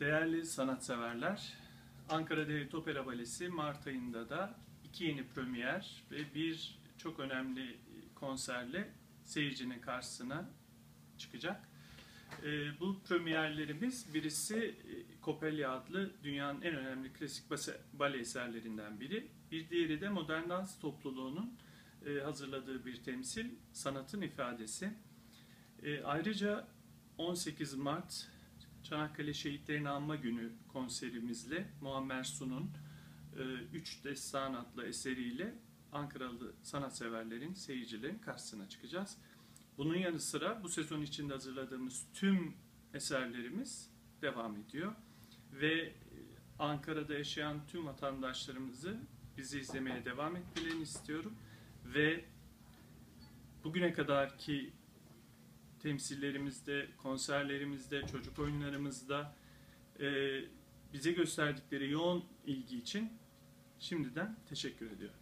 Değerli sanatseverler, Ankara Devlet Opera Balesi Mart ayında da iki yeni premier ve bir çok önemli konserle seyircinin karşısına çıkacak. Ee, bu premierlerimiz birisi e, Coppelia adlı dünyanın en önemli klasik bale eserlerinden biri. Bir diğeri de modern dans topluluğunun e, hazırladığı bir temsil, sanatın ifadesi. E, ayrıca 18 Mart Çanakkale Şehitlerin Anma Günü konserimizle Muammer Sun'un 3 Destan adlı eseriyle Ankaralı sanatseverlerin, seyircilerin karşısına çıkacağız. Bunun yanı sıra bu sezon içinde hazırladığımız tüm eserlerimiz devam ediyor. Ve e, Ankara'da yaşayan tüm vatandaşlarımızı bizi izlemeye devam etmelerini istiyorum. Ve bugüne kadarki temsillerimizde, konserlerimizde, çocuk oyunlarımızda e, bize gösterdikleri yoğun ilgi için şimdiden teşekkür ediyorum.